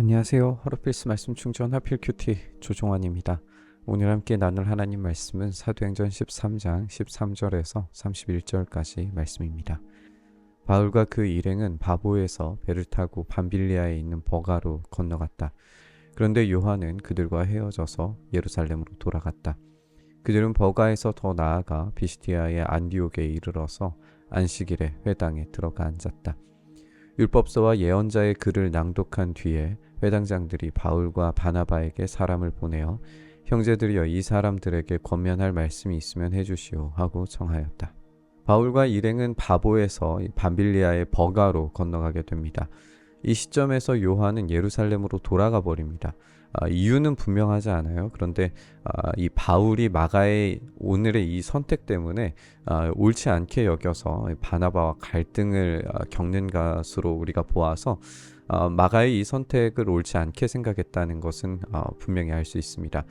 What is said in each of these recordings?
안녕하세요. 허러필스 말씀 충전 하필 큐티 조종환입니다. 오늘 함께 나눌 하나님 말씀은 사도행전 13장 13절에서 31절까지 말씀입니다. 바울과 그 일행은 바보에서 배를 타고 밤빌리아에 있는 버가로 건너갔다. 그런데 요한은 그들과 헤어져서 예루살렘으로 돌아갔다. 그들은 버가에서 더 나아가 비시티아의 안디옥에 이르러서 안식일에 회당에 들어가 앉았다. 율법서와 예언자의 글을 낭독한 뒤에 회당장들이 바울과 바나바에게 사람을 보내어 형제들이여 이 사람들에게 권면할 말씀이 있으면 해주시오 하고 청하였다. 바울과 일행은 바보에서 밤빌리아의 버가로 건너가게 됩니다. 이 시점에서 요한은 예루살렘으로 돌아가 버립니다. 아, 이유는 분명하지 않아요. 그런데 아, 이 바울이 마가의 오늘의 이 선택 때문에 아, 옳지 않게 여겨서 바나바와 갈등을 아, 겪는 것으로 우리가 보아서 어, 마가의 이 선택을 옳지 않게 생각했다는 것은 어, 분명히 알 수 있습니다.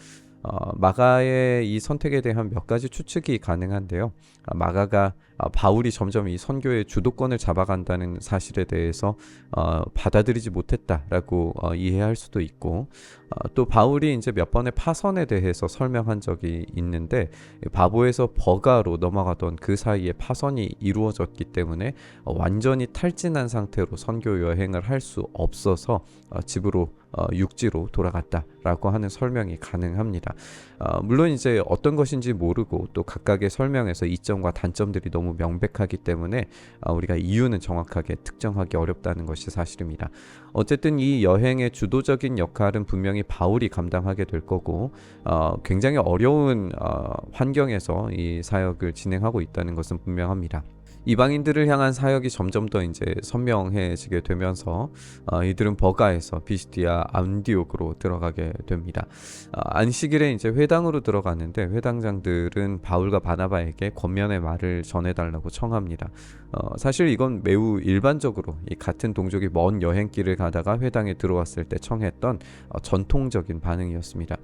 어, 마가의 이 선택에 대한 몇 가지 추측이 가능한데요. 아, 마가가 아, 바울이 점점 이 선교의 주도권을 잡아간다는 사실에 대해서 어, 받아들이지 못했다라고 어, 이해할 수도 있고 어, 또 바울이 이제 몇 번의 파선에 대해서 설명한 적이 있는데 바보에서 버가로 넘어가던 그 사이에 파선이 이루어졌기 때문에 어, 완전히 탈진한 상태로 선교 여행을 할 수 없어서 어, 집으로 어, 육지로 돌아갔다라고 하는 설명이 가능합니다. 어, 물론 이제 어떤 것인지 모르고 또 각각의 설명에서 이점과 단점들이 너무 명백하기 때문에 어, 우리가 이유는 정확하게 특정하기 어렵다는 것이 사실입니다. 어쨌든 이 여행의 주도적인 역할은 분명히 바울이 감당하게 될 거고 어, 굉장히 어려운 어, 환경에서 이 사역을 진행하고 있다는 것은 분명합니다. 이방인들을 향한 사역이 점점 더 이제 선명해지게 되면서 어, 이들은 버가에서 비스티아 안디옥으로 들어가게 됩니다. 어, 안식일에 이제 회당으로 들어가는데 회당장들은 바울과 바나바에게 권면의 말을 전해달라고 청합니다. 어, 사실 이건 매우 일반적으로 이 같은 동족이 먼 여행길을 가다가 회당에 들어왔을 때 청했던 어, 전통적인 반응이었습니다.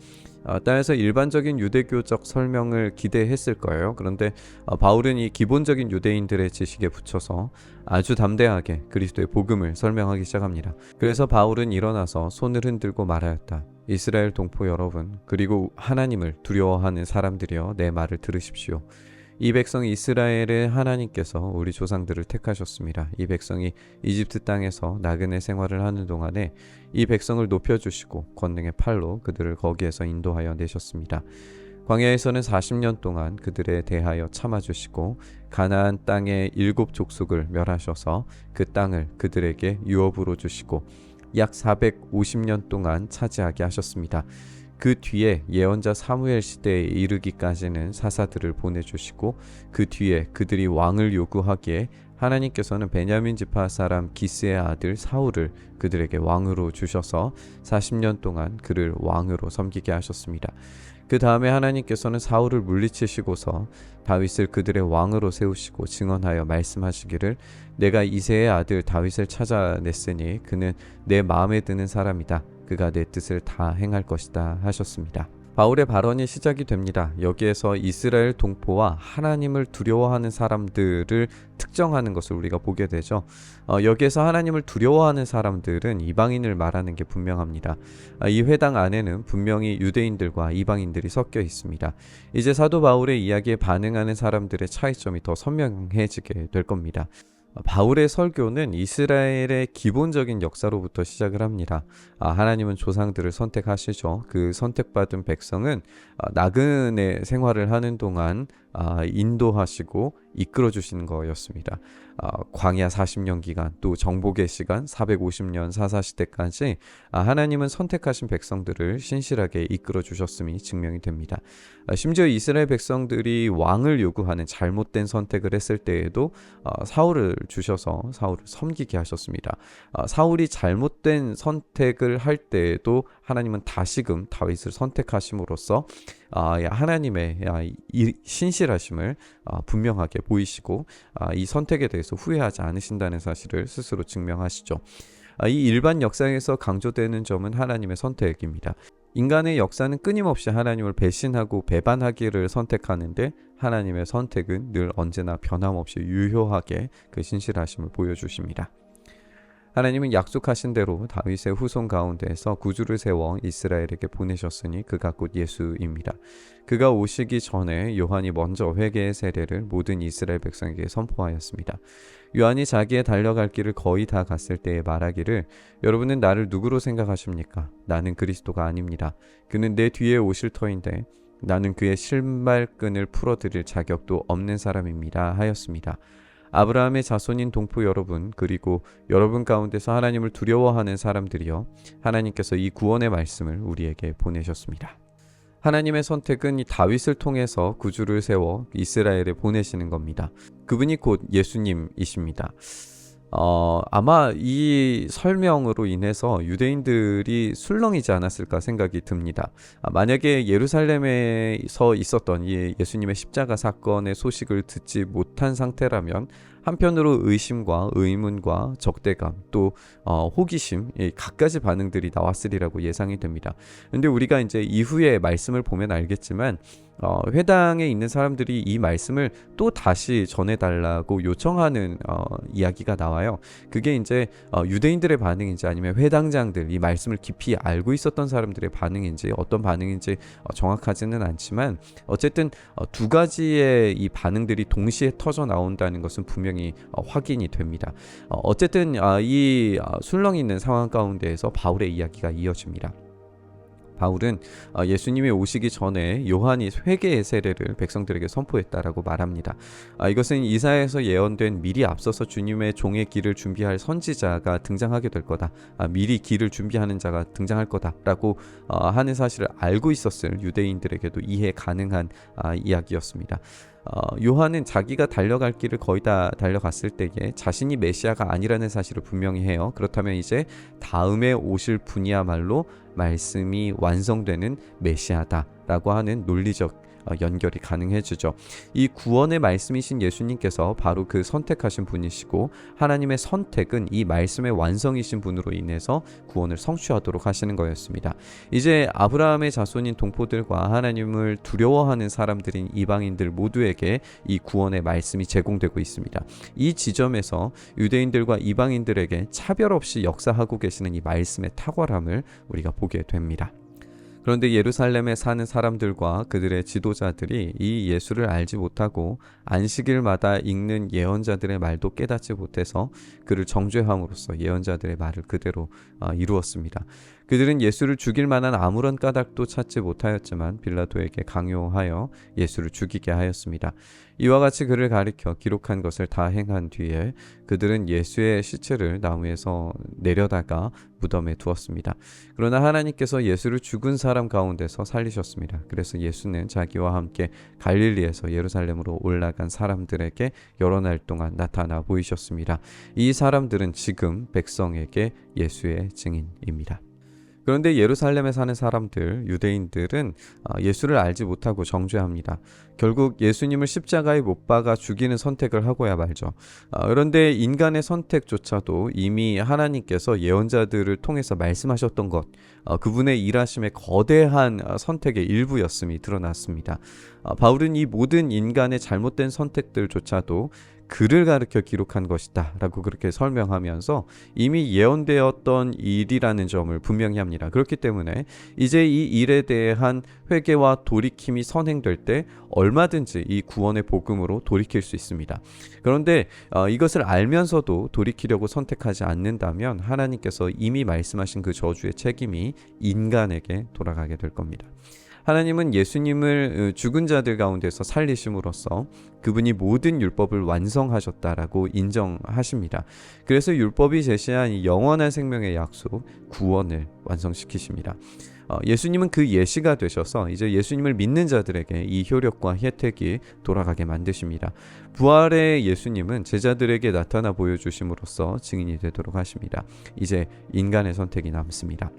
어, 따라서 일반적인 유대교적 설명을 기대했을 거예요. 그런데 어, 바울은 이 기본적인 유대인들의 지식에 붙여서 아주 담대하게 그리스도의 복음을 설명하기 시작합니다. 그래서 바울은 일어나서 손을 흔들고 말하였다. 이스라엘 동포 여러분, 그리고 하나님을 두려워하는 사람들이여 내 말을 들으십시오. 이 백성 이스라엘의 하나님께서 우리 조상들을 택하셨습니다. 이 백성이 이집트 땅에서 나그네 생활을 하는 동안에 이 백성을 높여주시고 권능의 팔로 그들을 거기에서 인도하여 내셨습니다. 광야에서는 40년 동안 그들에 대하여 참아주시고 가나안 땅의 일곱 족속을 멸하셔서 그 땅을 그들에게 유업으로 주시고 약 450년 동안 차지하게 하셨습니다. 그 뒤에 예언자 사무엘 시대에 이르기까지는 사사들을 보내주시고 그 뒤에 그들이 왕을 요구하기에 하나님께서는 베냐민 지파 사람 기스의 아들 사울을 그들에게 왕으로 주셔서 40년 동안 그를 왕으로 섬기게 하셨습니다. 그 다음에 하나님께서는 사울을 물리치시고서 다윗을 그들의 왕으로 세우시고 증언하여 말씀하시기를 내가 이세의 아들 다윗을 찾아냈으니 그는 내 마음에 드는 사람이다. 그가 내 뜻을 다 행할 것이다 하셨습니다. 바울의 발언이 시작이 됩니다. 여기에서 이스라엘 동포와 하나님을 두려워하는 사람들을 특정하는 것을 우리가 보게 되죠. 어, 여기에서 하나님을 두려워하는 사람들은 이방인을 말하는 게 분명합니다. 아, 이 회당 안에는 분명히 유대인들과 이방인들이 섞여 있습니다. 이제 사도 바울의 이야기에 반응하는 사람들의 차이점이 더 선명해지게 될 겁니다. 바울의 설교는 이스라엘의 기본적인 역사로부터 시작을 합니다. 아, 하나님은 조상들을 선택하시죠. 그 선택받은 백성은 아, 나그네 생활을 하는 동안 아, 인도하시고 이끌어 주시는 거였습니다. 아, 광야 40년 기간 또 정복의 시간 450년 사사 시대까지 아, 하나님은 선택하신 백성들을 신실하게 이끌어 주셨음이 증명이 됩니다. 아, 심지어 이스라엘 백성들이 왕을 요구하는 잘못된 선택을 했을 때에도 아, 사울을 주셔서 사울을 섬기게 하셨습니다. 아, 사울이 잘못된 선택을 할 때에도 하나님은 다시금 다윗을 선택하심으로써 아, 하나님의 이 신실하심을 아, 분명하게 보이시고 아, 이 선택에 대해서 후회하지 않으신다는 사실을 스스로 증명하시죠. 아, 이 일반 역사에서 강조되는 점은 하나님의 선택입니다. 인간의 역사는 끊임없이 하나님을 배신하고 배반하기를 선택하는데 하나님의 선택은 늘 언제나 변함없이 유효하게 그 신실하심을 보여주십니다. 하나님은 약속하신 대로 다윗의 후손 가운데에서 구주를 세워 이스라엘에게 보내셨으니 그가 곧 예수입니다. 그가 오시기 전에 요한이 먼저 회개의 세례를 모든 이스라엘 백성에게 선포하였습니다. 요한이 자기의 달려갈 길을 거의 다 갔을 때에 말하기를 여러분은 나를 누구로 생각하십니까? 나는 그리스도가 아닙니다. 그는 내 뒤에 오실 터인데 나는 그의 신발끈을 풀어드릴 자격도 없는 사람입니다. 하였습니다. 아브라함의 자손인 동포 여러분 그리고 여러분 가운데서 하나님을 두려워하는 사람들이여 하나님께서 이 구원의 말씀을 우리에게 보내셨습니다. 하나님의 선택은 이 다윗을 통해서 구주를 세워 이스라엘에 보내시는 겁니다. 그분이 곧 예수님이십니다. 어, 아마 이 설명으로 인해서 유대인들이 술렁이지 않았을까 생각이 듭니다. 아, 만약에 예루살렘에서 있었던 이 예수님의 십자가 사건의 소식을 듣지 못한 상태라면 한편으로 의심과 의문과 적대감 또 어, 호기심 이 갖가지 반응들이 나왔으리라고 예상이 됩니다. 근데 우리가 이제 이후에 말씀을 보면 알겠지만 어, 회당에 있는 사람들이 이 말씀을 또 다시 전해달라고 요청하는 어, 이야기가 나와요. 그게 이제 어, 유대인들의 반응인지 아니면 회당장들 이 말씀을 깊이 알고 있었던 사람들의 반응인지 어떤 반응인지 어, 정확하지는 않지만 어쨌든 어, 두 가지의 이 반응들이 동시에 터져 나온다는 것은 분명히 어, 확인이 됩니다. 어, 어쨌든 아, 이 아, 술렁 있는 상황 가운데에서 바울의 이야기가 이어집니다. 바울은 어, 예수님이 오시기 전에 요한이 회개의 세례를 백성들에게 선포했다라고 말합니다. 아, 이것은 이사에서 예언된 미리 앞서서 주님의 종의 길을 준비할 선지자가 등장하게 될 거다. 아, 미리 길을 준비하는 자가 등장할 거다라고 어, 하는 사실을 알고 있었을 유대인들에게도 이해 가능한 아, 이야기였습니다. 어, 요한은 자기가 달려갈 길을 거의 다 달려갔을 때에 자신이 메시아가 아니라는 사실을 분명히 해요. 그렇다면 이제 다음에 오실 분이야말로 말씀이 완성되는 메시아다라고 하는 논리적 어, 연결이 가능해지죠. 이 구원의 말씀이신 예수님께서 바로 그 선택하신 분이시고 하나님의 선택은 이 말씀의 완성이신 분으로 인해서 구원을 성취하도록 하시는 거였습니다. 이제 아브라함의 자손인 동포들과 하나님을 두려워하는 사람들인 이방인들 모두에게 이 구원의 말씀이 제공되고 있습니다. 이 지점에서 유대인들과 이방인들에게 차별 없이 역사하고 계시는 이 말씀의 탁월함을 우리가 보게 됩니다. 그런데 예루살렘에 사는 사람들과 그들의 지도자들이 이 예수를 알지 못하고 안식일마다 읽는 예언자들의 말도 깨닫지 못해서 그를 정죄함으로써 예언자들의 말을 그대로 어, 이루었습니다. 그들은 예수를 죽일 만한 아무런 까닭도 찾지 못하였지만 빌라도에게 강요하여 예수를 죽이게 하였습니다. 이와 같이 그를 가리켜 기록한 것을 다 행한 뒤에 그들은 예수의 시체를 나무에서 내려다가 무덤에 두었습니다. 그러나 하나님께서 예수를 죽은 사람 가운데서 살리셨습니다. 그래서 예수는 자기와 함께 갈릴리에서 예루살렘으로 올라간 사람들에게 여러 날 동안 나타나 보이셨습니다. 이 사람들은 지금 백성에게 예수의 증인입니다. 그런데 예루살렘에 사는 사람들, 유대인들은 아, 예수를 알지 못하고 정죄합니다. 결국 예수님을 십자가에 못 박아 죽이는 선택을 하고야 말죠. 아, 그런데 인간의 선택조차도 이미 하나님께서 예언자들을 통해서 말씀하셨던 것, 아, 그분의 일하심의 거대한 선택의 일부였음이 드러났습니다. 바울은 이 모든 인간의 잘못된 선택들조차도 그를 가르켜 기록한 것이다 라고 그렇게 설명하면서 이미 예언되었던 일이라는 점을 분명히 합니다. 그렇기 때문에 이제 이 일에 대한 회개와 돌이킴이 선행될 때 얼마든지 이 구원의 복음으로 돌이킬 수 있습니다. 그런데 어, 이것을 알면서도 돌이키려고 선택하지 않는다면 하나님께서 이미 말씀하신 그 저주의 책임이 인간에게 돌아가게 될 겁니다. 하나님은 예수님을 어, 죽은 자들 가운데서 살리심으로써 그분이 모든 율법을 완성하셨다라고 인정하십니다. 그래서 율법이 제시한 이 영원한 생명의 약속, 구원을 완성시키십니다. 어, 예수님은 그 예시가 되셔서 이제 예수님을 믿는 자들에게 이 효력과 혜택이 돌아가게 만드십니다. 부활의 예수님은 제자들에게 나타나 보여주심으로써 증인이 되도록 하십니다. 이제 인간의 선택이 남습니다.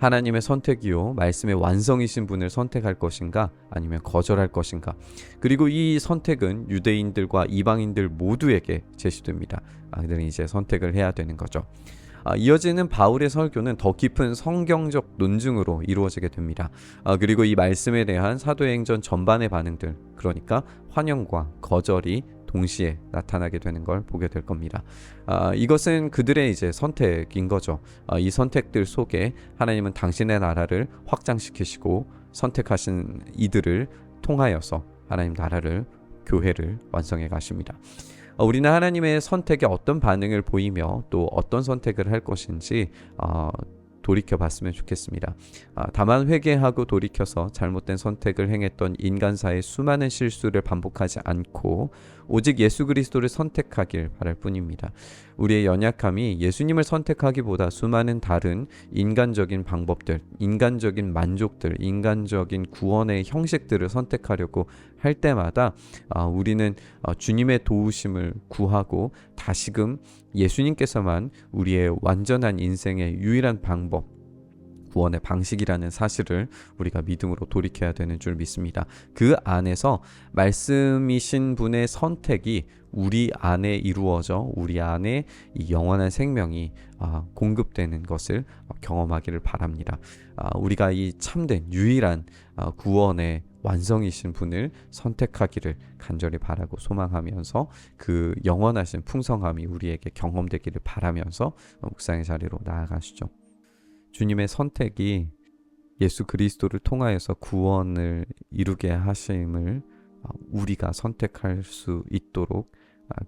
하나님의 선택이요 말씀의 완성이신 분을 선택할 것인가 아니면 거절할 것인가 그리고 이 선택은 유대인들과 이방인들 모두에게 제시됩니다. 아, 그들은 이제 선택을 해야 되는 거죠. 아, 이어지는 바울의 설교는 더 깊은 성경적 논증으로 이루어지게 됩니다. 아, 그리고 이 말씀에 대한 사도행전 전반의 반응들, 그러니까 환영과 거절이 동시에 나타나게 되는 걸 보게 될 겁니다. 아, 이것은 그들의 이제 선택인 거죠. 아, 이 선택들 속에 하나님은 당신의 나라를 확장시키시고 선택하신 이들을 통하여서 하나님 나라를 교회를 완성해 가십니다. 어, 우리는 하나님의 선택에 어떤 반응을 보이며 또 어떤 선택을 할 것인지 어, 돌이켜 봤으면 좋겠습니다. 아, 다만 회개하고 돌이켜서 잘못된 선택을 행했던 인간사의 수많은 실수를 반복하지 않고 오직 예수 그리스도를 선택하길 바랄 뿐입니다. 우리의 연약함이 예수님을 선택하기보다 수많은 다른 인간적인 방법들, 인간적인 만족들, 인간적인 구원의 형식들을 선택하려고 할 때마다 아, 우리는 어, 주님의 도우심을 구하고 다시금 예수님께서만 우리의 완전한 인생의 유일한 방법, 구원의 방식이라는 사실을 우리가 믿음으로 돌이켜야 되는 줄 믿습니다. 그 안에서 말씀이신 분의 선택이 우리 안에 이루어져 우리 안에 이 영원한 생명이 아, 공급되는 것을 경험하기를 바랍니다. 아, 우리가 이 참된 유일한 아, 구원의 완성이신 분을 선택하기를 간절히 바라고 소망하면서 그 영원하신 풍성함이 우리에게 경험되기를 바라면서 묵상의 자리로 나아가시죠. 주님의 선택이 예수 그리스도를 통하여서 구원을 이루게 하심을 우리가 선택할 수 있도록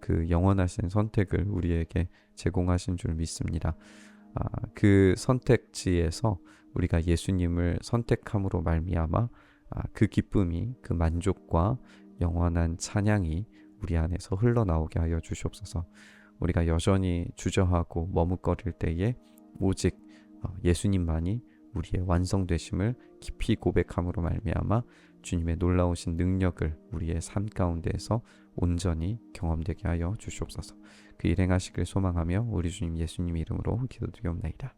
그 영원하신 선택을 우리에게 제공하신 줄 믿습니다. 그 선택지에서 우리가 예수님을 선택함으로 말미암아 그 기쁨이 그 만족과 영원한 찬양이 우리 안에서 흘러나오게 하여 주시옵소서. 우리가 여전히 주저하고 머뭇거릴 때에 오직 어, 예수님만이 우리의 완성되심을 깊이 고백함으로 말미암아 주님의 놀라우신 능력을 우리의 삶 가운데에서 온전히 경험되게 하여 주시옵소서. 그 일행하시길 소망하며 우리 주님 예수님 이름으로 기도드리옵나이다.